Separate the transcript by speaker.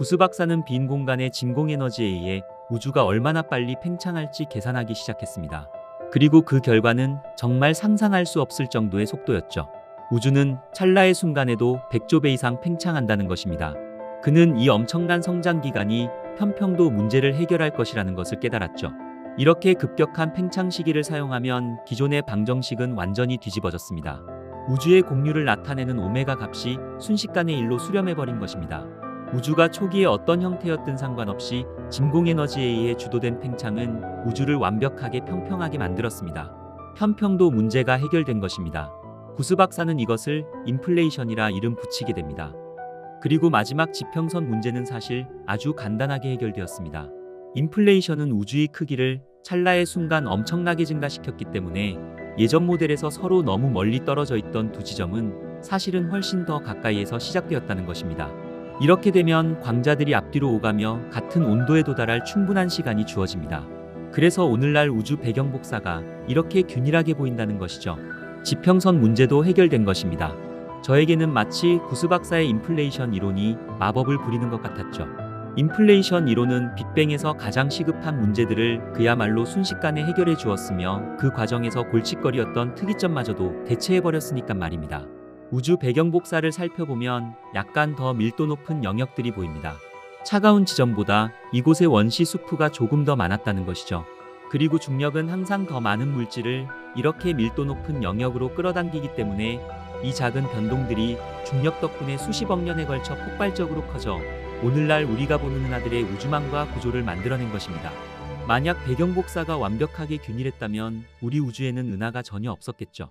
Speaker 1: 구스 박사는 빈 공간의 진공 에너지에 의해 우주가 얼마나 빨리 팽창할지 계산하기 시작했습니다. 그리고 그 결과는 정말 상상할 수 없을 정도의 속도였죠. 우주는 찰나의 순간에도 100조 배 이상 팽창한다는 것입니다. 그는 이 엄청난 성장 기간이 편평도 문제를 해결할 것이라는 것을 깨달았죠. 이렇게 급격한 팽창 시기를 사용하면 기존의 방정식은 완전히 뒤집어졌습니다. 우주의 공률을 나타내는 오메가 값이 순식간에 일로 수렴해버린 것입니다. 우주가 초기에 어떤 형태였든 상관없이 진공 에너지에 의해 주도된 팽창은 우주를 완벽하게 평평하게 만들었습니다. 편평도 문제가 해결된 것입니다. 구스 박사는 이것을 인플레이션이라 이름 붙이게 됩니다. 그리고 마지막 지평선 문제는 사실 아주 간단하게 해결되었습니다. 인플레이션은 우주의 크기를 찰나의 순간 엄청나게 증가시켰기 때문에 예전 모델에서 서로 너무 멀리 떨어져 있던 두 지점은 사실은 훨씬 더 가까이에서 시작되었다는 것입니다. 이렇게 되면 광자들이 앞뒤로 오가며 같은 온도에 도달할 충분한 시간이 주어집니다. 그래서 오늘날 우주 배경 복사가 이렇게 균일하게 보인다는 것이죠. 지평선 문제도 해결된 것입니다. 저에게는 마치 구스 박사의 인플레이션 이론이 마법을 부리는 것 같았죠. 인플레이션 이론은 빅뱅에서 가장 시급한 문제들을 그야말로 순식간에 해결해 주었으며 그 과정에서 골칫거리였던 특이점마저도 대체해버렸으니까 말입니다. 우주 배경 복사를 살펴보면 약간 더 밀도 높은 영역들이 보입니다. 차가운 지점보다 이곳의 원시 수프가 조금 더 많았다는 것이죠. 그리고 중력은 항상 더 많은 물질을 이렇게 밀도 높은 영역으로 끌어당기기 때문에 이 작은 변동들이 중력 덕분에 수십억 년에 걸쳐 폭발적으로 커져 오늘날 우리가 보는 은하들의 우주망과 구조를 만들어낸 것입니다. 만약 배경 복사가 완벽하게 균일했다면 우리 우주에는 은하가 전혀 없었겠죠.